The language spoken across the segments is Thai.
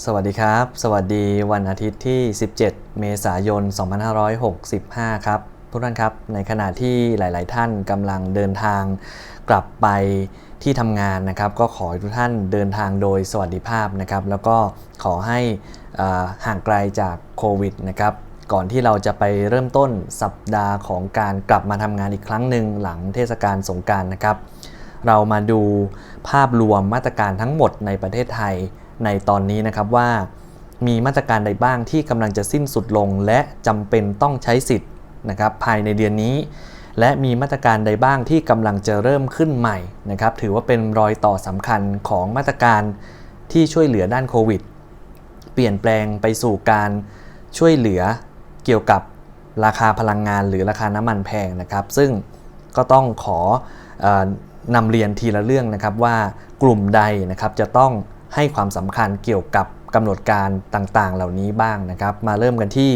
สวัสดีครับ สวัสดีวันอาทิตย์ที่ 17 เมษายน 2565 ครับทุกท่านครับ ในขณะที่หลาย ๆ ท่านกำลังเดินทางกลับไปที่ทำงานนะครับ ก็ขอให้ทุกท่านเดินทางโดยสวัสดิภาพนะครับ แล้วก็ขอให้ห่างไกลจากโควิดนะครับก่อนที่เราจะไปเริ่มต้นสัปดาห์ของการกลับมาทำงานอีกครั้งหนึ่งหลังเทศกาลสงกรารนะครับ เรามาดูภาพรวมมาตรการทั้งหมดในประเทศไทย ในตอนนี้นะครับว่า มีมาตรการใดบ้างที่กำลังจะสิ้นสุดลง และจำเป็นต้องใช้สิทธิ์นะครับภายในเดือนนี้ และมีมาตรการใดบ้างที่กำลังจะเริ่มขึ้นใหม่นะครับถือว่าเป็นรอยต่อสำคัญของมาตรการที่ช่วยเหลือด้านโควิด เปลี่ยนแปลงไปสู่การช่วยเหลือเกี่ยวกับราคาพลังงานหรือราคาน้ำมันแพงนะครับ ซึ่งก็ต้องขอออนำเรียนทีละเรื่องนะครับว่ากลุ่มใดนะครับจะต้อง ให้ความสำคัญเกี่ยวกับกำหนดการต่างๆ เหล่านี้บ้างนะครับ มาเริ่มกันที่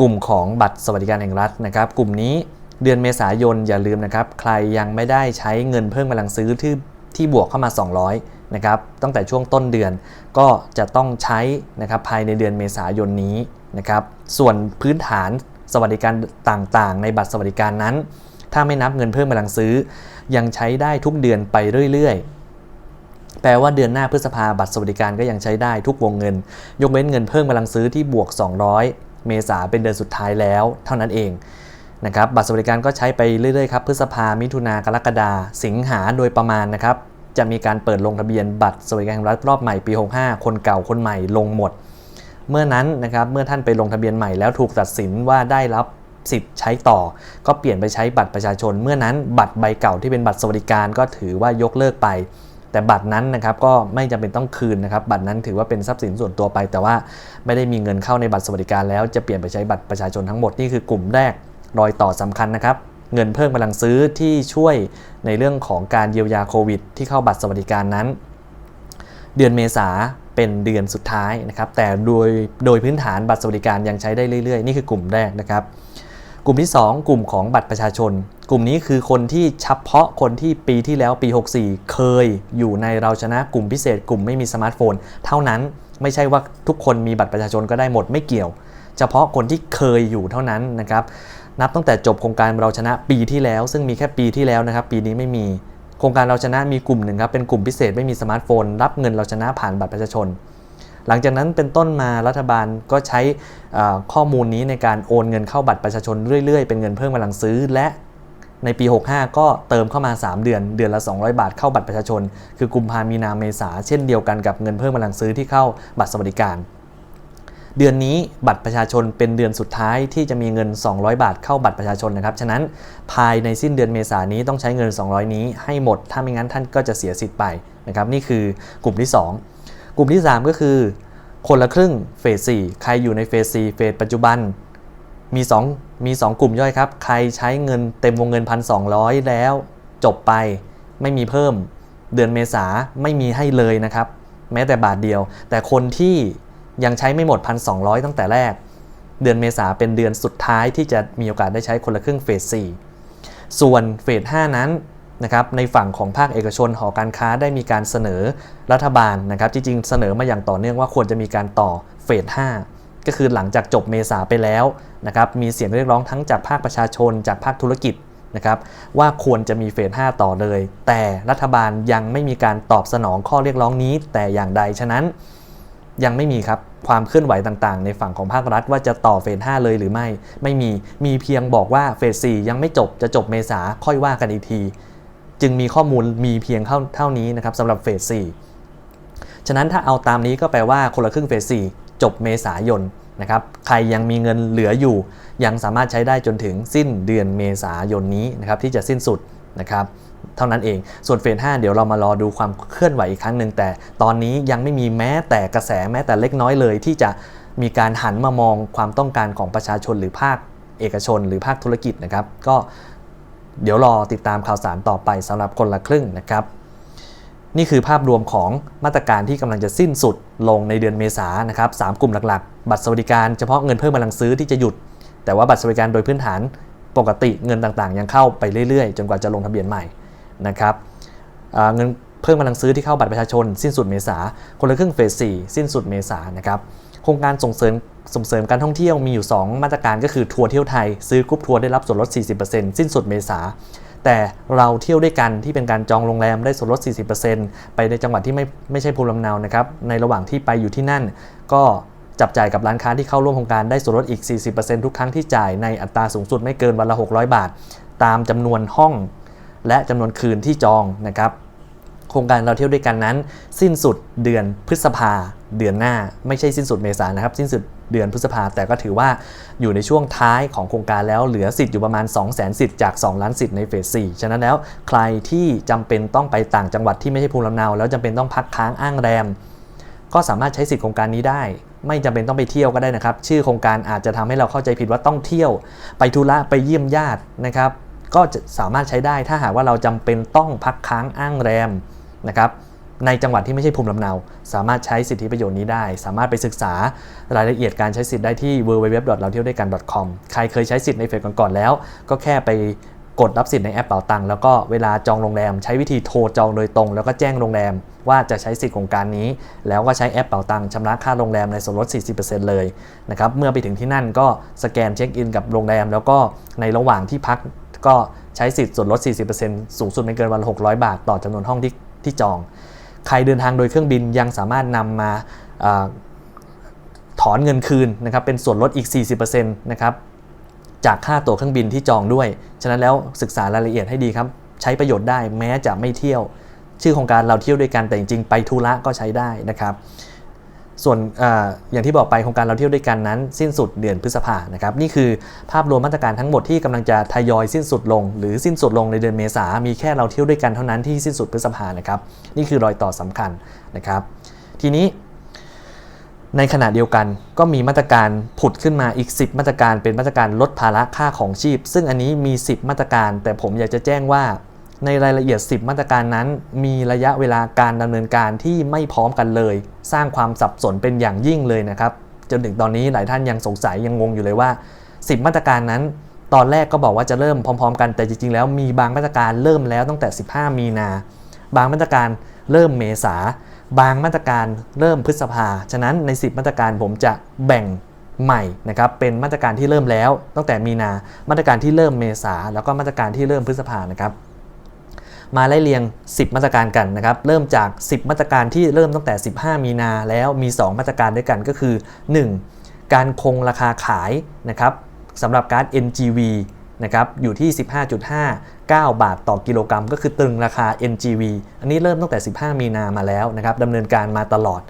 กลุ่มของบัตรสวัสดิการแห่งรัฐนะครับ กลุ่มนี้เดือนเมษายนอย่าลืมนะครับ ใครยังไม่ได้ใช้เงินเพิ่มกำลังซื้อที่ที่บวกเข้ามา 200นะครับตั้งแต่ช่วงต้นเดือนก็จะต้องใช้นะครับภายในเดือนเมษายนนี้นะครับ ส่วนพื้นฐานสวัสดิการต่างๆ ในบัตรสวัสดิการนั้น ถ้าไม่นับเงินเพิ่มกำลังซื้อ ยังใช้ได้ทุกเดือนไปเรื่อยๆ แปลว่าเดือนหน้าพฤษภาบัตรสวัสดิการก็ยังใช้ได้ทุกวงเงิน ยกเว้นเงินเพิ่มกำลังซื้อที่บวก 200 เมษาเป็นเดือนสุดท้ายแล้ว เท่านั้นเองนะครับบัตรสวัสดิการก็ใช้ไปเรื่อยๆครับพฤษภามิถุนากรกฎาสิงหาโดยประมาณนะครับจะมีการเปิดลงทะเบียนบัตรสวัสดิการแห่งรัฐรอบใหม่ปี 65 คนเก่าคนใหม่ลงหมด เมื่อนั้นนะครับเมื่อท่านไปลงทะเบียนใหม่แล้วถูกตัดสินว่าได้รับสิทธิ์ใช้ต่อ ก็เปลี่ยนไปใช้บัตรประชาชน เมื่อนั้นบัตรใบเก่าที่เป็นบัตรสวัสดิการก็ถือว่ายกเลิกไป แต่บัตรนั้นนะครับก็ไม่จำเป็นต้องคืนนะครับ บัตรนั้นถือว่าเป็นทรัพย์สินส่วนตัวไป แต่ว่าไม่ได้มีเงินเข้าในบัตรสวัสดิการแล้วจะเปลี่ยนไปใช้บัตรประชาชนทั้งหมดนี่คือกลุ่มแรกรอยต่อสำคัญนะครับ เงินเพิ่มกำลังซื้อที่ช่วยในเรื่องของการเยียวยาโควิด ที่เข้าบัตรสวัสดิการนั้น เดือนเมษาเป็นเดือนสุดท้ายนะครับ แต่โดยโดยพื้นฐานบัตรสวัสดิการยังใช้ได้เรื่อยๆ นี่คือกลุ่มแรกนะครับ กลุ่มที่ 2 กลุ่มของบัตรประชาชน กลุ่มนี้คือคนที่เฉพาะคนที่ปีที่แล้วปี 64 เคยอยู่ในเราชนะกลุ่มพิเศษ กลุ่มไม่มีสมาร์ทโฟน เท่านั้นไม่ใช่ว่าทุกคนมีบัตรประชาชนก็ได้หมดไม่เกี่ยว เฉพาะคนที่เคยอยู่เท่านั้นนะครับนับตั้งแต่จบโครงการเราชนะปีที่แล้ว ซึ่งมีแค่ปีที่แล้วนะครับ ปีนี้ไม่มี โครงการเราชนะมีกลุ่มหนึ่งครับเป็นกลุ่มพิเศษไม่มีสมาร์ทโฟน รับเงินเราชนะผ่านบัตรประชาชน หลังจากนั้นเป็นต้นมารัฐบาลก็ใช้ข้อมูลนี้ในการโอนเงินเข้าบัตรประชาชนเรื่อยๆ เป็นเงินเพิ่มกำลังซื้อและในปี 65 ก็เติมเข้ามา 3 เดือน เดือนละ 200 บาทเข้าบัตรประชาชน คือกุมภามีนาเมษาเช่นเดียวกันกับเงินเพิ่มกำลังซื้อที่เข้าบัตรสวัสดิการ เดือนนี้บัตรประชาชนเป็นเดือนสุดท้ายที่จะมีเงิน 200 บาทเข้าบัตรประชาชนนะครับ ฉะนั้นภายในสิ้นเดือนเมษายนนี้ต้องใช้เงิน 200 นี้ให้หมด ถ้าไม่งั้นท่านก็จะเสียสิทธิ์ไปนะครับ นี่คือกลุ่มที่ 2 กลุ่มที่ 3 ก็คือ คนละครึ่งเฟส4ใครอยู่ในเฟส4เฟสปัจจุบัน มี 2 มี 2 กลุ่มย่อยครับ ใครใช้เงินเต็มวงเงิน 1,200 แล้ว จบไปไม่มีเพิ่ม เดือนเมษาไม่มีให้เลยนะครับ แม้แต่บาทเดียว แต่คนที่ยังใช้ไม่หมด 1,200 ตั้งแต่แรก เดือนเมษาเป็นเดือนสุดท้ายที่จะมีโอกาสได้ใช้คนละครึ่งเฟส4ส่วนเฟส5นั้น นะครับในฝั่งของภาคเอกชนหอการค้าได้มีการเสนอรัฐบาลนะครับจริงๆเสนอมาอย่างต่อเนื่องว่าควรจะมีการต่อเฟส 5 ก็คือหลังจากจบเมษาไปแล้วนะครับมีเสียงเรียกร้องทั้งจากภาคประชาชนจากภาคธุรกิจนะครับว่าควรจะมีเฟส 5 ต่อเลย แต่รัฐบาลยังไม่มีการตอบสนองข้อเรียกร้องนี้แต่อย่างใดฉะนั้นยังไม่มีครับความเคลื่อนไหวต่างๆ ในฝั่งของภาครัฐว่าจะต่อเฟส 5 เลยหรือไม่ ไม่มีมีเพียงบอกว่าเฟส 4 ยังไม่จบจะจบเมษาค่อยว่ากันอีกที จึงมีข้อมูลมีเพียงเท่าเท่านี้นะครับสำหรับเฟส4ฉะนั้นถ้าเอาตามนี้ก็แปลว่าคนละครึ่งเฟส4จบเมษายนนะครับใครยังมีเงินเหลืออยู่ ยังสามารถใช้ได้จนถึงสิ้นเดือนเมษายนนี้นะครับที่จะสิ้นสุดนะครับเท่านั้นเอง ส่วนเฟส 5 เดี๋ยวเรามารอดูความเคลื่อนไหวอีกครั้งหนึ่งแต่ ตอนนี้ยังไม่มีแม้แต่กระแสแม้แต่เล็กน้อยเลย ที่จะมีการหันมามองความต้องการของประชาชนหรือภาคเอกชน หรือภาคธุรกิจนะครับ ก็ เดี๋ยวรอติดตามข่าวสารต่อไปสำหรับคนละครึ่งนะครับ นี่คือภาพรวมของมาตรการที่กำลังจะสิ้นสุดลงในเดือนเมษานะครับสามกลุ่มหลักๆ บัตรสวัสดิการเฉพาะเงินเพิ่มกำลังซื้อที่จะหยุด แต่ว่าบัตรสวัสดิการโดยพื้นฐานปกติเงินต่างๆ ยังเข้าไปเรื่อยๆ จนกว่าจะลงทะเบียนใหม่นะครับเงินเพิ่มกำลังซื้อที่เข้าบัตรประชาชน สิ้นสุดเมษาคนละครึ่งเฟส4สิ้นสุดเมษานะครับโครงการส่งเสริม ส่งเสริมการท่องเที่ยวมีอยู่ 2 มาตรการก็คือทัวร์เที่ยวไทย ซื้อกรุ๊ปทัวร์ได้รับส่วนลด 40%สิ้นสุดเมษาแต่เราเที่ยวด้วยกันที่เป็นการจองโรงแรมได้ส่วนลด 40%ไปในจังหวัดที่ไม่ไม่ใช่ภูมิลำเนานะครับในระหว่างที่ไปอยู่ที่นั่น ก็จับจ่ายกับร้านค้าที่เข้าร่วมโครงการได้ส่วนลดอีก 40%ทุกครั้งที่จ่ายในอัตราสูงสุดไม่เกินวันละ 600 บาท ตามจำนวนห้อง และจำนวนคืนที่จองนะครับโครงการเราเที่ยวด้วยกันนั้น สิ้นสุดเดือนพฤษภา เดือนหน้าไม่ใช่สิ้นสุดเมษายนนะครับ สิ้นสุดเดือนพฤษภาแต่ก็ถือว่าอยู่ในช่วงท้ายของโครงการแล้วเหลือสิทธิ์อยู่ประมาณ 2 0 0 0 0 0สิทธิ์จาก 2 ล้านสิทธิ์ในเฟส 4 ฉะนั้นแล้วใครที่จำเป็นต้องไปต่างจังหวัดที่ไม่ใช่ภูมิลำเนา แล้วจำเป็นต้องพักค้างอ้างแรม ก็สามารถใช้สิทธิโครงการนี้ได้ ไม่จำเป็นต้องไปเที่ยวก็ได้นะครับ ชื่อโครงการอาจจะทำให้เราเข้าใจผิดว่าต้องเที่ยว ไปธุระไปเยี่ยมญาตินะครับ ก็จะสามารถใช้ได้ถ้าหากว่าเราจำเป็นต้องพักค้างอ้างแรมนะครับ ในจังหวัดที่ไม่ใช่ภูมิลำเนา สามารถใช้สิทธิประโยชน์นี้ได้ สามารถไปศึกษารายละเอียดการใช้สิทธิ์ได้ที่ www เราเที่ยวด้วยกัน .com ใครเคยใช้สิทธิ์ในเฟสก่อนๆแล้ว ก็แค่ไปกดรับสิทธิ์ในแอปเป๋าตังค์แล้วก็เวลาจองโรงแรม ใช้วิธีโทรจองโดยตรง แล้วก็แจ้งโรงแรม ว่าจะใช้สิทธิ์โครงการนี้ แล้วก็ใช้แอปเป๋าตังค์ชำระค่าโรงแรมในส่วนลด 40%เลยนะครับเมื่อไปถึงที่นั่นก็สแกนเช็คอินกับโรงแรม แล้วก็ในระหว่างที่พักก็ใช้สิทธิ์ส่วนลด 40%สูงสุดไม่เกินวันละ600 บาท ต่อจำนวนห้องที่ที่จอง ใครเดินทางโดยเครื่องบินยังสามารถนำมาอถอนเงินคืนนะครับเป็นส่วนลดอีก 40%นะครับจากค่าตั๋วเครื่องบินที่จองด้วย ฉะนั้นแล้วศึกษารายละเอียดให้ดีครับ ใช้ประโยชน์ได้แม้จะไม่เที่ยว ชื่อของการเราเที่ยวด้วยกันแต่จริงๆ ไปธุระก็ใช้ได้นะครับ ส่วนออย่างที่บอกไปโครงการเราเที่ยวด้วยกันนั้น สิ้นสุดเดือนพฤษภานะครับนี่คือภาพรวมมาตรการทั้งหมดที่กำลังจะทยอยสิ้นสุดลง หรือสิ้นสุดลงในเดือนเมษามีแค่เราเที่ยวด้วยกันเท่านั้นที่สิ้นสุดพฤษภานะครับนี่คือรอยต่อสำคัญนะครับ ทีนี้ ในขณะเดียวกันก็มีมาตรการผุดขึ้นมาอีก 10 มาตรการเป็นมาตรการลดภาระค่าของชีพ ซึ่งอันนี้มี 10 มาตรการ แต่ผมอยากจะแจ้งว่า ในรายละเอียด 10 มาตรการนั้น มีระยะเวลาการดำเนินการที่ไม่พร้อมกันเลย สร้างความสับสนเป็นอย่างยิ่งเลยนะครับ จนถึงตอนนี้หลายท่านยังสงสัยยังงงอยู่เลยว่า 10 มาตรการนั้น ตอนแรกก็บอกว่าจะเริ่มพร้อม ๆ กันแต่จริง ๆ แล้วมีบางมาตรการเริ่มแล้วตั้งแต่ 15 มีนา บางมาตรการเริ่มเมษา บางมาตรการเริ่มพฤษภา ฉะนั้นใน 10 มาตรการผมจะแบ่งใหม่นะครับเป็นมาตรการที่เริ่มแล้วตั้งแต่มีนา มาตรการที่เริ่มเมษาแล้วก็มาตรการที่เริ่มพฤษภานะครับ มาไล่เรียง 10 มาตรการกันนะครับ เริ่มจาก 10 มาตรการที่เริ่มตั้งแต่ 15 มีนาแล้วมี 2 มาตรการด้วยกันก็คือ 1. การคงราคาขายนะครับสำหรับการ์ด NGV นะครับอยู่ที่ 15.59 บาทต่อกิโลกรัม ก็คือตรึงราคา NGV อันนี้เริ่มตั้งแต่ 15 มีนามาแล้วนะครับดำเนินการมาตลอด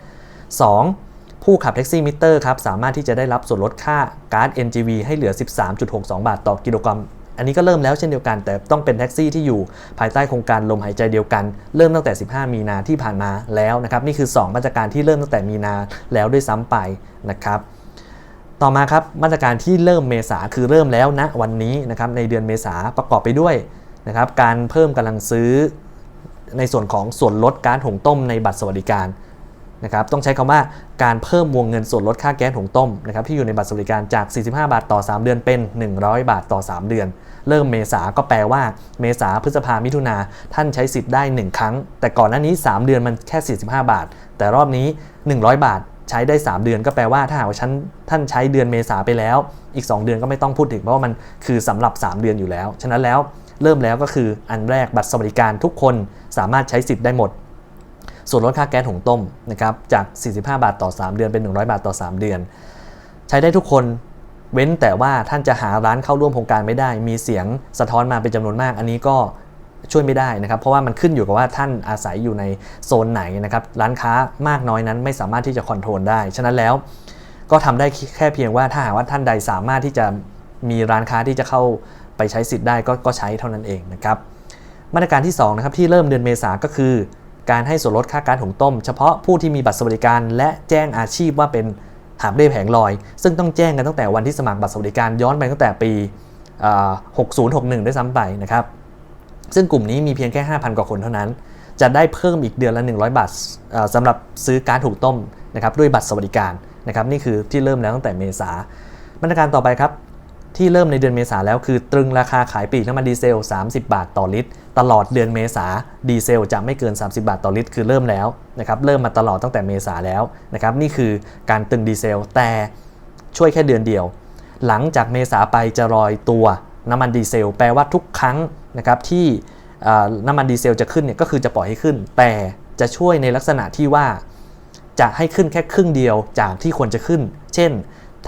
2. ผู้ขับแท็กซี่มิเตอร์ครับสามารถที่จะได้รับส่วนลดค่าการ์ด NGV ให้เหลือ 13.62 บาทต่อกิโลกรัม อันนี้ก็เริ่มแล้วเช่นเดียวกัน แต่ต้องเป็นแท็กซี่ที่อยู่ภายใต้โครงการลมหายใจเดียวกัน เริ่มตั้งแต่ 15 มีนาที่ผ่านมาแล้วนะครับนี่คือ 2 มาตรการที่เริ่มตั้งแต่มีนาแล้วด้วยซ้ำไปนะครับต่อมาครับมาตรการที่เริ่มเมษาคือเริ่มแล้วณวันนี้นะครับในเดือนเมษาประกอบไปด้วยนะครับการเพิ่มกำลังซื้อในส่วนของส่วนลดการหุงต้มในบัตรสวัสดิการ นะครับต้องใช้คำว่าการเพิ่มวงเงินส่วนลดค่าแก๊สหุงต้มนะครับที่อยู่ในบัตรสวัสดิการจาก 45 บาทต่อ 3 เดือนเป็น 100 บาทต่อ 3 เดือน เริ่มเมษาก็แปลว่าเมษาพฤษภามิถุนาท่านใช้สิทธิ์ได้ 1 ครั้ง แต่ก่อนหน้านี้ 3 เดือนมันแค่ 45 บาท แต่รอบนี้ 100 บาทใช้ได้ 3 เดือนก็แปลว่าถ้าหากว่าท่านใช้เดือนเมษาไปแล้ว อีก 2 เดือนก็ไม่ต้องพูดถึงเพราะว่ามันคือสำหรับ 3 เดือนอยู่แล้ว ฉะนั้นแล้วเริ่มแล้วก็คืออันแรกบัตรสวัสดิการทุกคนสามารถใช้สิทธิ์ได้หมด ส่วนลดค่าแก๊สหุงต้มนะครับจาก 45 บาทต่อ 3 เดือนเป็น 100 บาทต่อ 3 เดือน ใช้ได้ทุกคนเว้นแต่ว่าท่านจะหาร้านเข้าร่วมโครงการไม่ได้ มีเสียงสะท้อนมาเป็นจำนวนมาก อันนี้ก็ช่วยไม่ได้นะครับ เพราะว่ามันขึ้นอยู่กับว่าท่านอาศัยอยู่ในโซนไหนนะครับ ร้านค้ามากน้อยนั้นไม่สามารถที่จะคอนโทรลได้ ฉะนั้นแล้วก็ทำได้แค่เพียงว่าถ้าหากว่าท่านใดสามารถที่จะมีร้านค้าที่จะเข้าไปใช้สิทธิ์ได้ก็ก็ใช้เท่านั้นเองนะครับ มาตรการที่2นะครับที่เริ่มเดือนเมษาก็คือ การให้ส่วนลดค่าการหุงต้ม เฉพาะผู้ที่มีบัตรสวัสดิการ และแจ้งอาชีพว่าเป็นหาบเร่แผงลอย ซึ่งต้องแจ้งกันตั้งแต่วันที่สมัครบัตรสวัสดิการย้อนไปตั้งแต่ปี 6061ได้ซ้ำไปนะครับ ซึ่งกลุ่มนี้มีเพียงแค่ 5,000 กว่าคนเท่านั้น จะได้เพิ่มอีกเดือนละ 100 บาทสำหรับซื้อการถูกต้มนะครับด้วยบัตรสวัสดิการนะครับนี่คือที่เริ่มแล้วตั้งแต่เมษามาตรการต่อไปครับ ที่เริ่มในเดือนเมษาแล้วคือตรึงราคาขายปลีกน้ำมันดีเซล 30 บาทต่อลิตร ตลอดเดือนเมษาดีเซลจะไม่เกิน 30 บาทต่อลิตร คือเริ่มแล้วนะครับเริ่มมาตลอดตั้งแต่เมษาแล้วนะครับนี่คือการตึงดีเซล แต่ช่วยแค่เดือนเดียว หลังจากเมษาไปจะรอยตัวน้ำมันดีเซล แปลว่าทุกครั้งนะครับที่น้ำมันดีเซลจะขึ้นเนี่ยก็คือจะปล่อยให้ขึ้น แต่จะช่วยในลักษณะที่ว่าจะให้ขึ้นแค่ครึ่งเดียวจากที่ควรจะขึ้น เช่น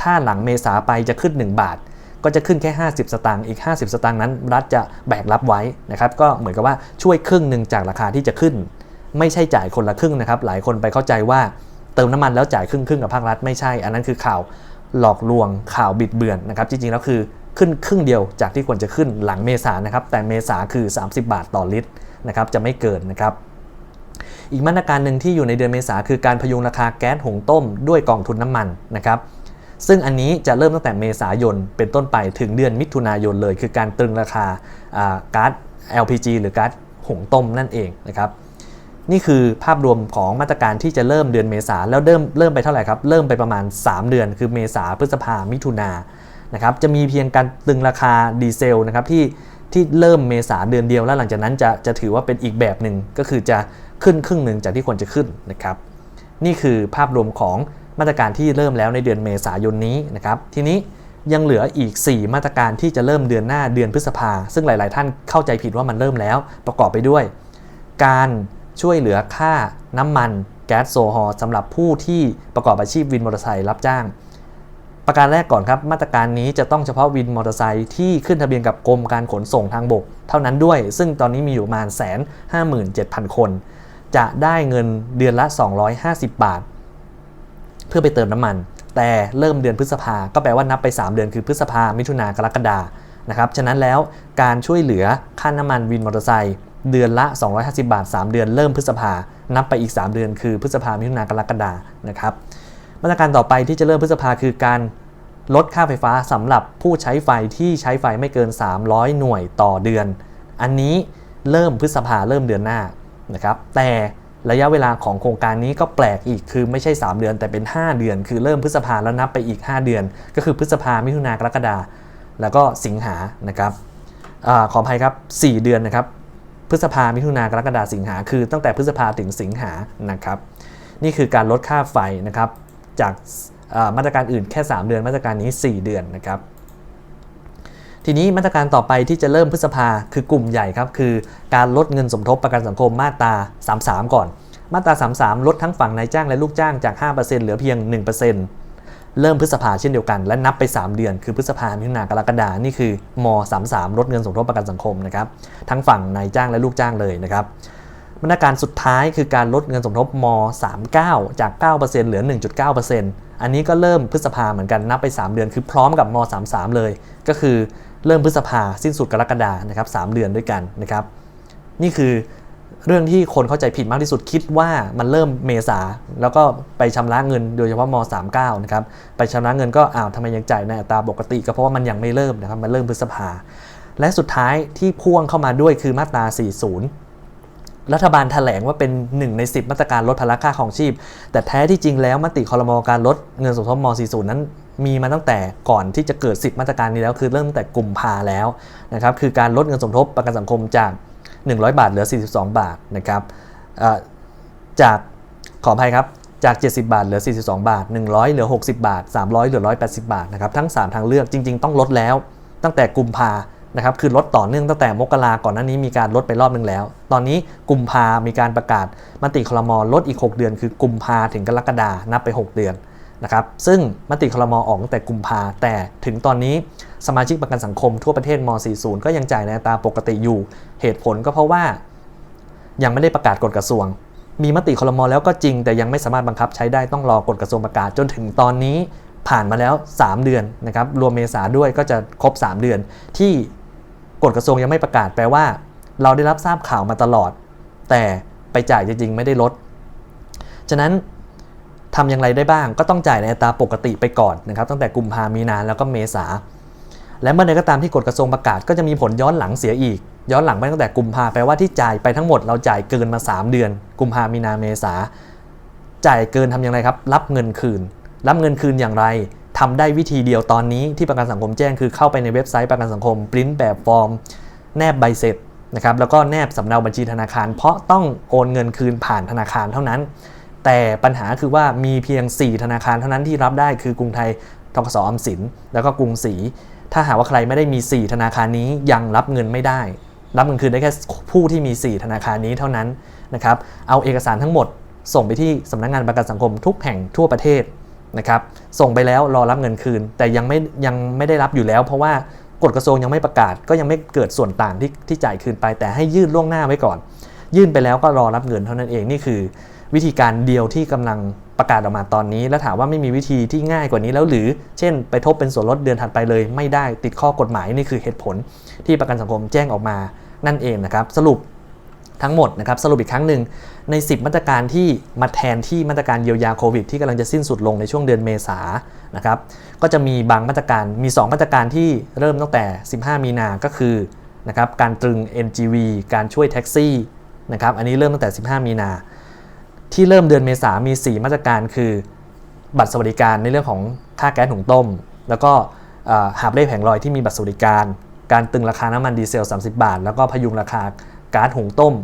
ถ้าหลังเมษาไปจะขึ้น 1 บาท ก็จะขึ้นแค่ 50 สตางค์อีก 50 สตางค์นั้น รัฐจะแบกรับไว้นะครับก็เหมือนกับว่าช่วยครึ่งหนึ่งจากราคาที่จะขึ้น ไม่ใช่จ่ายคนละครึ่งนะครับหลายคนไปเข้าใจว่าเติมน้ำมันแล้วจ่ายครึ่งครึ่งกับภาครัฐไม่ใช่ อันนั้นคือข่าวหลอกลวงข่าวบิดเบือนนะครับจริงๆแล้วคือขึ้นครึ่งเดียวจากที่ควรจะขึ้นหลังเมษานะครับแต่เมษาคือ 30 บาทต่อลิตรนะครับจะไม่เกินนะครับอีกมาตรการหนึ่งที่อยู่ในเดือนเมษาคือการพยุงราคาแก๊สหุงต้มด้วยกองทุนน้ำมันนะครับ ซึ่งอันนี้จะเริ่มตั้งแต่เมษายนเป็นต้นไปถึงเดือนมิถุนายนเลย คือการตรึงราคาอ่าก๊าซ LPG หรือก๊าซหุงต้มนั่นเองนะครับนี่คือภาพรวมของมาตรการที่จะเริ่มเดือนเมษาแล้วเริ่มเริ่มไปเท่าไหร่ครับเริ่มไปประมาณ 3 เดือน คือเมษาพฤษภามิถุนานะครับจะมีเพียงการตึงราคาดีเซลนะครับที่ที่เริ่มเมษาเดือนเดียวแล้วหลังจากนั้นจะจะถือว่าเป็นอีกแบบหนึ่งก็คือจะขึ้นครึ่งหนึ่งจากที่ควรจะขึ้นนะครับนี่คือภาพรวมของ มาตรการที่เริ่มแล้วในเดือนเมษายนนี้นะครับทีนี้ยังเหลืออีก 4 มาตรการที่จะเริ่มเดือนหน้าเดือนพฤษภา ซึ่งหลาย ๆ ท่านเข้าใจผิดว่ามันเริ่มแล้ว ประกอบไปด้วย การช่วยเหลือค่าน้ำมันแก๊สโซฮอลสำหรับผู้ที่ประกอบอาชีพวินมอเตอร์ไซค์รับจ้าง ประการแรกก่อนครับมาตรการนี้จะต้องเฉพาะวินมอเตอร์ไซค์ที่ขึ้นทะเบียนกับกรมการขนส่งทางบก เท่านั้นด้วย ซึ่งตอนนี้มีอยู่ประมาณแสนห้าหมื่นเจ็ดพันคน จะได้เงินเดือนละ 250 บาท เพื่อไปเติมน้ำมัน แต่เริ่มเดือนพฤษภาก็แปลว่านับไป 3 เดือนคือพฤษภามิถุนากรกฎานะครับฉะนั้นแล้วการช่วยเหลือค่าน้ำมันวินมอเตอร์ไซค์เดือนละ 250 บาท 3 เดือนเริ่มพฤษภา นับไปอีก 3 เดือนคือพฤษภามิถุนากรกฎานะครับมาตรการต่อไปที่จะเริ่มพฤษภาคือการลดค่าไฟฟ้าสำหรับผู้ใช้ไฟที่ใช้ไฟไม่เกิน 300 หน่วยต่อเดือน อันนี้เริ่มพฤษภาเริ่มเดือนหน้านะครับแต่ ระยะเวลาของโครงการนี้ก็แปลกอีกคือไม่ใช่ 3 เดือนแต่เป็น 5 เดือน คือเริ่มพฤษภาแล้วนับไปอีก 5 เดือน ก็คือพฤษภามิถุนากรกฎาแล้วก็สิงหานะครับอขออภัยครับ 4 เดือนนะครับพฤษภามิถุนากรกฎาสิงหาคือตั้งแต่พฤษภาถึงสิงหานะครับนี่คือการลดค่าไฟนะครับจากมาตรการอื่นแค่ 3 เดือนมาตรการนี้ 4 เดือนนะครับ ทีนี้มาตรการต่อไปที่จะเริ่มพฤษภาคือกลุ่มใหญ่ครับคือการลดเงินสมทบประกันสังคมมาตรา 33 ก่อน มาตรา 33 ลดทั้งฝั่งนายจ้างและลูกจ้างจาก 5%เหลือเพียง 1%เริ่มพฤษภาเช่นเดียวกัน และนับไป 3 เดือน คือพฤษภามิถุนากรกฎานี่คือม33ลดเงินสมทบประกันสังคมนะครับทั้งฝั่งนายจ้างและลูกจ้างเลยนะครับมาตรการสุดท้ายคือการลดเงินสมทบม 39 จาก 9%เหลือ 1.9%อันนี้ก็เริ่มพฤษภาเหมือนกันนับไป 3 เดือน คือพร้อมกับม 33 เลย ก็คือ เริ่มพฤษภาสิ้นสุดกรกฎานะครับสเดือนด้วยกันนะครับ นี่คือเรื่องที่คนเข้าใจผิดมากที่สุดคิดว่ามันเริ่มเมษาแล้วก็ไปชำระเงินโดยเฉพาะม 39 นะครับไปชำระเงินก็อ้าวทำไมยังจ่ายในอัตราปกติ ก็เพราะว่ามันยังไม่เริ่มนะครับมันเริ่มพฤษภา และสุดท้ายที่พ่วงเข้ามาด้วยคือมาตรา 40 รัฐบาลแถลงว่าเป็น1ใน 10 มาตรการลดภาระค่าของชีพ แต่แท้ที่จริงแล้วมติคอรมอการลดเงินสมทบม 40 นั้นมีมาตั้งแต่ก่อนที่จะเกิด 10 มาตรการนี้แล้ว คือเริ่มตั้งแต่กลุ่มภาแล้วนะครับคือการลดเงินสมทบประกันสังคมจาก 100 บาทเหลือ 42 บาทนะครับจากขออภัยครับจาก 70 บาทเหลือ 42 บาท 100 เหลือ 60 บาท 300 เหลือ 180 บาทนะครับทั้ง 3 ทางเลือกจริง ๆ ต้องลดแล้วตั้งแต่กุมภา นะครับคือลดต่อเนื่องตั้งแต่มกราก่อนหน้านี้มีการลดไปรอบนึงแล้ว ตอนนี้กุมภามีการประกาศมติคลมลดอีก 6 เดือน คือกุมภาถึงกรกฎานับไป 6 เดือนนะครับซึ่งมติคลมออกตั้งแต่กุมภาแต่ถึงตอนนี้สมาชิกประกันสังคมทั่วประเทศม 40 ก็ยังจ่ายในตาปกติอยู่ เหตุผลก็เพราะว่า ยังไม่ได้ประกาศกฎกระทรวง มีมติคลมแล้วก็จริง แต่ยังไม่สามารถบังคับใช้ได้ต้องรอกฎกระทรวงประกาศจนถึงตอนนี้ผ่านมาแล้ว 3 เดือนนะครับรวมเมษาด้วยก็จะครบ 3 เดือนที่ กฎกระทรวงยังไม่ประกาศแปลว่า เราได้รับทราบข่าวมาตลอด แต่ไปจ่ายจริงๆไม่ได้ลด ฉะนั้นทำอย่างไรได้บ้าง ก็ต้องจ่ายในอัตราปกติไปก่อนนะครับ ตั้งแต่กุมภามีนาแล้วก็เมษา และเมื่อใดก็ตามที่กฎกระทรวงประกาศก็จะมีผลย้อนหลังเสียอีก ย้อนหลังไปตั้งแต่กุมภาแปลว่าที่จ่ายไปทั้งหมดเราจ่ายเกินมา 3 เดือน กุมภามีนาเมษาจ่ายเกินทำอย่างไรครับ รับเงินคืน รับเงินคืนอย่างไร ทำได้วิธีเดียวตอนนี้ที่ประกันสังคมแจ้งคือเข้าไปในเว็บไซต์ประกันสังคมปริ้นแบบฟอร์ม แนบใบเสร็จนะครับแล้วก็แนบสำเนาบัญชีธนาคาร เพราะต้องโอนเงินคืนผ่านธนาคารเท่านั้น แต่ปัญหาคือว่ามีเพียง 4 ธนาคารเท่านั้นที่รับได้คือกรุงไทยทกสออมสิน แล้วก็กรุงศรีถ้าหากว่าใครไม่ได้มี 4 ธนาคารนี้ยังรับเงินไม่ได้ รับเงินคืนได้แค่ผู้ที่มี 4 ธนาคารนี้เท่านั้นนะครับเอาเอกสารทั้งหมดส่งไปที่สำนักงานประกันสังคมทุกแห่งทั่วประเทศ นะครับส่งไปแล้วรอรับเงินคืน แต่ยังไม่ยังไม่ได้รับอยู่แล้ว เพราะว่ากฎกระทรวงยังไม่ประกาศ ก็ยังไม่เกิดส่วนต่างที่ที่จ่ายคืนไป แต่ให้ยื่นล่วงหน้าไว้ก่อน ยื่นไปแล้วก็รอรับเงินเท่านั้นเองนี่คือ วิธีการเดียวที่กำลังประกาศออกมาตอนนี้ แล้วถามว่าไม่มีวิธีที่ง่ายกว่านี้แล้วหรือ เช่น ไปทบเป็นส่วนลดเดือนถัดไปเลย ไม่ได้ติดข้อกฎหมายนี่คือเหตุผลที่ประกันสังคมแจ้งออกมานั่นเองนะครับ สรุป ทั้งหมดนะครับสรุปอีกครั้งหนึ่งใน 10 มาตรการที่มาแทนที่มาตรการเยียวยาโควิดที่กำลังจะสิ้นสุดลงในช่วงเดือนเมษานะครับก็จะมีบางมาตรการมี 2 มาตรการที่เริ่มตั้งแต่ 15 มีนาก็คือนะครับการตรึง NGV การช่วยแท็กซี่นะครับอันนี้เริ่มตั้งแต่ 15 มีนา ที่เริ่มเดือนเมษามี 4 มาตรการคือ บัตรสวัสดิการในเรื่องของค่าแก๊สหุงต้ม แล้วก็หาบเล่แผงลอยที่มีบัตรสวัสดิการ การตึงราคาน้ำมันดีเซล 30 บาท แล้วก็พยุงราคา ก๊าซหุงต้ม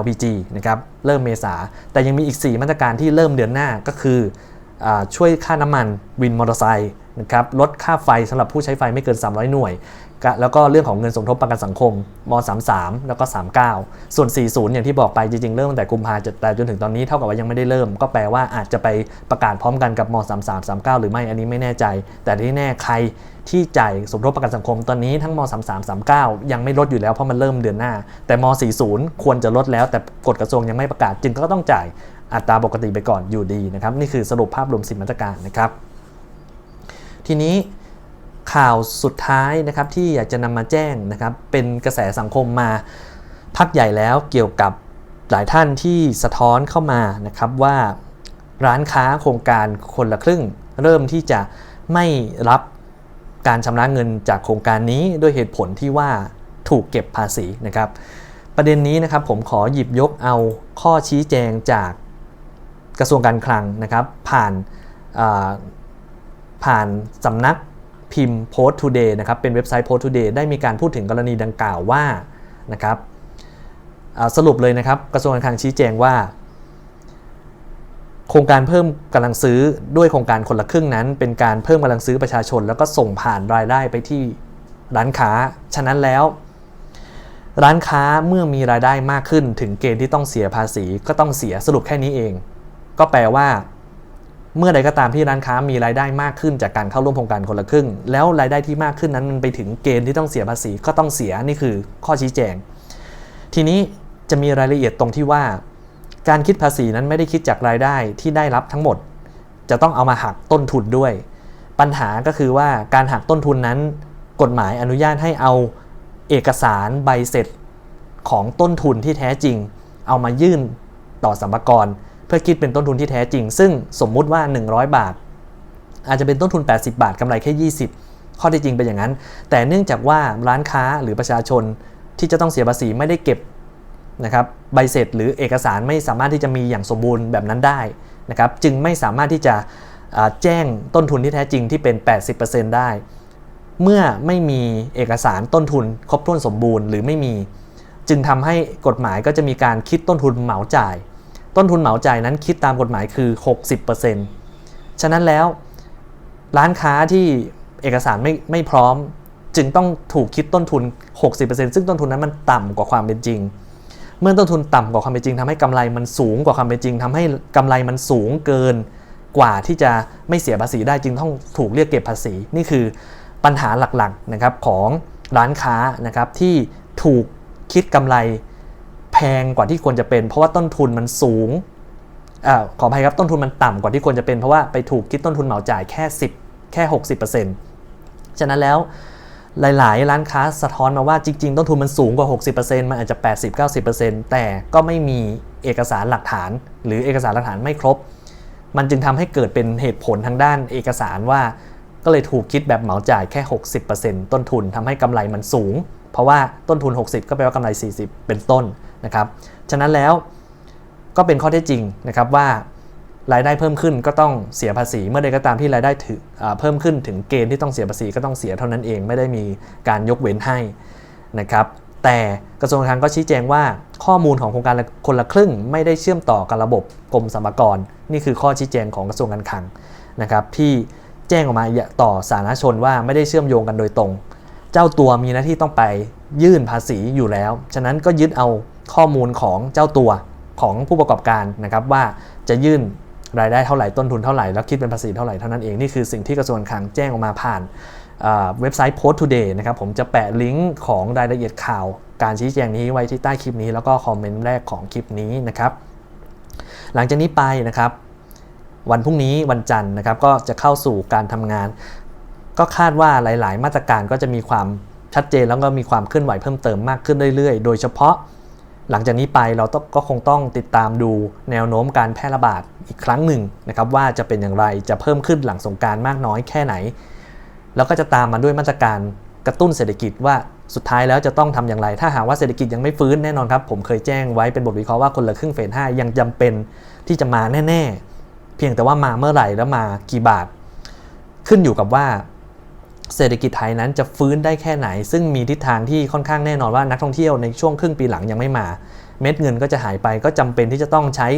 LPG นะครับเริ่มเมษา แต่ยังมีอีก 4 มาตรการที่เริ่มเดือนหน้าก็คืออช่วยค่าน้ำมันวินมอเตอร์ไซค์นะครับลดค่าไฟสำหรับผู้ใช้ไฟไม่เกิน 300 หน่วย แล้วก็เรื่องของเงินสมทบประกันสังคมม 33 แล้วก็ 39 ส่วน 40 อย่างที่บอกไปจริงๆ เริ่มตั้งแต่กุมภาแต่จนถึงตอนนี้เท่ากับว่ายังไม่ได้เริ่ม ก็แปลว่าอาจจะไปประกาศพร้อมกันกับม 33 39 หรือไม่อันนี้ไม่แน่ใจ แต่ที่แน่ใคร ที่จ่ายสมทบประกันสังคมตอนนี้ทั้งม 33 39 ยังไม่ลดอยู่แล้วเพราะมันเริ่มเดือนหน้า แต่ม 40 ควรจะลดแล้ว แต่กฎกระทรวงยังไม่ประกาศ จึงก็ต้องจ่ายอัตราปกติไปก่อนอยู่ดีนะครับนี่คือสรุปภาพรวมสิมาตรการนะครับ ทีนี้ข่าวสุดท้ายนะครับที่อยากจะนำมาแจ้งนะครับเป็นกระแสสังคมมาพักใหญ่แล้วเกี่ยวกับหลายท่านที่สะท้อนเข้ามานะครับว่าร้านค้าโครงการคนละครึ่ง เริ่มที่จะไม่รับ การชำระเงินจากโครงการนี้ด้วยเหตุผลที่ว่าถูกเก็บภาษีนะครับ ประเด็นนี้นะครับผมขอหยิบยกเอาข้อชี้แจงจากกระทรวงการคลังนะครับ ผ่านาผ่านสำนักพิมพ์ Post Today นะครับเป็นเว็บไซต์ Post Today ได้มีการพูดถึงกรณีดังกล่าวว่านะครับสรุปเลยนะครับกระทรวงการคลังชี้แจงว่า โครงการเพิ่มกำลังซื้อด้วยโครงการคนละครึ่งนั้น เป็นการเพิ่มกำลังซื้อประชาชน แล้วก็ส่งผ่านรายได้ไปที่ร้านค้า ฉะนั้นแล้ว ร้านค้าเมื่อมีรายได้มากขึ้นถึงเกณฑ์ที่ต้องเสียภาษีก็ต้องเสียสรุปแค่นี้เอง ก็แปลว่า เมื่อใดก็ตามที่ร้านค้ามีรายได้มากขึ้นจากการเข้าร่วมโครงการคนละครึ่ง แล้วรายได้ที่มากขึ้นนั้นมันไปถึงเกณฑ์ที่ต้องเสียภาษีก็ต้องเสียนี่คือข้อชี้แจง ทีนี้จะมีรายละเอียดตรงที่ว่า การคิดภาษีนั้นไม่ได้คิดจากรายได้ที่ได้รับทั้งหมด จะต้องเอามาหักต้นทุนด้วย ปัญหาก็คือว่าการหักต้นทุนนั้น กฎหมายอนุญาตให้เอาเอกสารใบเสร็จของต้นทุนที่แท้จริง เอามายื่นต่อสัมภากรเพื่อคิดเป็นต้นทุนที่แท้จริง ซึ่งสมมุติว่า 100 บาท อาจจะเป็นต้นทุน 80 บาทกำไรแค่ 20 ข้อที่จริงเป็นอย่างนั้น แต่เนื่องจากว่าร้านค้าหรือประชาชนที่จะต้องเสียภาษีไม่ได้เก็บ นะครับใบเสร็จหรือเอกสารไม่สามารถที่จะมีอย่างสมบูรณ์แบบนั้นได้นะครับจึงไม่สามารถที่จะแจ้งต้นทุนที่แท้จริงที่เป็น 80%ได้ เมื่อไม่มีเอกสารต้นทุนครบถ้วนสมบูรณ์หรือไม่มี จึงทำให้กฎหมายก็จะมีการคิดต้นทุนเหมาจ่าย ต้นทุนเหมาจ่ายนั้นคิดตามกฎหมายคือ 60%ฉะนั้นแล้วร้านค้าที่เอกสารไม่ไม่พร้อม จึงต้องถูกคิดต้นทุน 60%ซึ่งต้นทุนนั้นมันต่ำกว่าความเป็นจริง เมื่อต้นทุนต่ำกว่าความเป็นจริงทำให้กำไรมันสูงกว่าความเป็นจริงทำให้กำไรมันสูงเกินกว่าที่จะไม่เสียภาษีได้จึงต้องถูกเรียกเก็บภาษี นี่คือปัญหาหลักๆนะครับของร้านค้านะครับที่ถูกคิดกำไรแพงกว่าที่ควรจะเป็น เพราะว่าต้นทุนมันสูงอขออภัยครับต้นทุนมันต่ำกว่าที่ควรจะเป็นเพราะว่าไปถูกคิดต้นทุนเหมาจ่ายแค่ 10 แค่ 60%ฉะนั้นแล้ว หลาย ๆ ร้านค้าสะท้อนมาว่าจริง ๆ ต้นทุนมันสูงกว่า 60%มันอาจจะ 80-90%แต่ก็ไม่มีเอกสารหลักฐาน หรือเอกสารหลักฐานไม่ครบ มันจึงทำให้เกิดเป็นเหตุผลทางด้านเอกสารว่า ก็เลยถูกคิดแบบเหมาจ่ายแค่ 60%ต้นทุนทำให้กำไรมันสูง เพราะว่าต้นทุน 60 ก็แปลว่ากำไร 40 เป็นต้นนะครับ ฉะนั้นแล้วก็เป็นข้อเท็จจริงนะครับว่า รายได้เพิ่มขึ้นก็ต้องเสียภาษี เมื่อใดก็ตามที่รายได้ถึงอ่าเพิ่มขึ้นถึงเกณฑ์ที่ต้องเสียภาษีก็ต้องเสียเท่านั้นเองไม่ได้มีการยกเว้นให้นะครับแต่กระทรวงการคลังก็ชี้แจงว่าข้อมูลของโครงการคนละครึ่ง ไม่ได้เชื่อมต่อกับระบบกรมสรรพากรนี่คือข้อชี้แจงของกระทรวงการคลังนะครับที่แจ้งออกมาต่อสาธารณชนว่าไม่ได้เชื่อมโยงกันโดยตรง เจ้าตัวมีหน้าที่ต้องไปยื่นภาษีอยู่แล้ว ฉะนั้นก็ยึดเอาข้อมูลของเจ้าตัวของผู้ประกอบการนะครับว่าจะยื่น รายได้เท่าไหร่ต้นทุนเท่าไหร่แล้วคิดเป็นภาษีเท่าไหร่เท่านั้นเองนี่คือสิ่งที่กระทรวงการคลังแจ้งออกมาผ่านเว็บไซต์ Post Today นะครับผมจะแปะลิงก์ของรายละเอียดข่าวการชี้แจงนี้ไว้ที่ใต้คลิปนี้ แล้วก็คอมเมนต์แรกของคลิปนี้นะครับ หลังจากนี้ไปนะครับ วันพรุ่งนี้วันจันทร์นะครับ ก็จะเข้าสู่การทำงาน ก็คาดว่าหลาย ๆ มาตรการก็จะมีความชัดเจนแล้วก็มีความเคลื่อนไหวเพิ่มเติมมากขึ้นเรื่อย ๆ โดยเฉพาะ หลังจากนี้ไปเราต้องก็คงต้องติดตามดูแนวโน้มการแพร่ระบาดอีกครั้งหนึ่งนะครับว่าจะเป็นอย่างไรจะเพิ่มขึ้นหลังสงกรารมากน้อยแค่ไหน แล้วก็จะตามมาด้วยมาตรการกระตุ้นเศรษฐกิจว่าสุดท้ายแล้วจะต้องทำอย่างไร ถ้าหากว่าเศรษฐกิจยังไม่ฟื้นแน่นอนครับ ผมเคยแจ้งไว้เป็นบทวิเคราะห์ว่าคนละครึ่งเฟส5ยังจำเป็นที่จะมาแน่ ๆ เพียงแต่ว่ามาเมื่อไหร่แล้วมากี่บาท ขึ้นอยู่กับว่า เศรษฐกิจไทยนั้นจะฟื้นได้แค่ไหน ซึ่งมีทิศทางที่ค่อนข้างแน่นอนว่านักท่องเที่ยวในช่วงครึ่งปีหลังยังไม่มา เม็ดเงินก็จะหายไปก็จำเป็นที่จะต้องใช้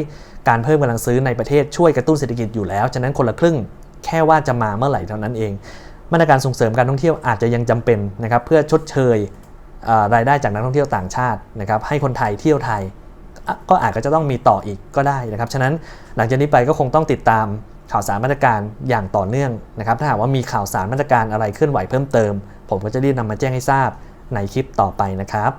การเพิ่มกำลังซื้อในประเทศช่วยกระตุ้นเศรษฐกิจอยู่แล้ว ฉะนั้นคนละครึ่งแค่ว่าจะมาเมื่อไหร่เท่านั้นเอง มาตรการส่งเสริมการท่องเที่ยวอาจจะยังจำเป็นนะครับเพื่อชดเชยรายได้จากนักท่องเที่ยวต่างชาตินะครับให้คนไทยเที่ยวไทยก็อาจจะต้องมีต่ออีกก็ได้นะครับ ฉะนั้นหลังจากนี้ไปก็คงต้องติดตาม ข่าวสารมาตรการอย่างต่อเนื่องนะครับ ถ้าหากว่ามีข่าวสารมาตรการอะไรเคลื่อนไหวเพิ่มเติม ผมก็จะรีบนำมาแจ้งให้ทราบในคลิปต่อไปนะครับ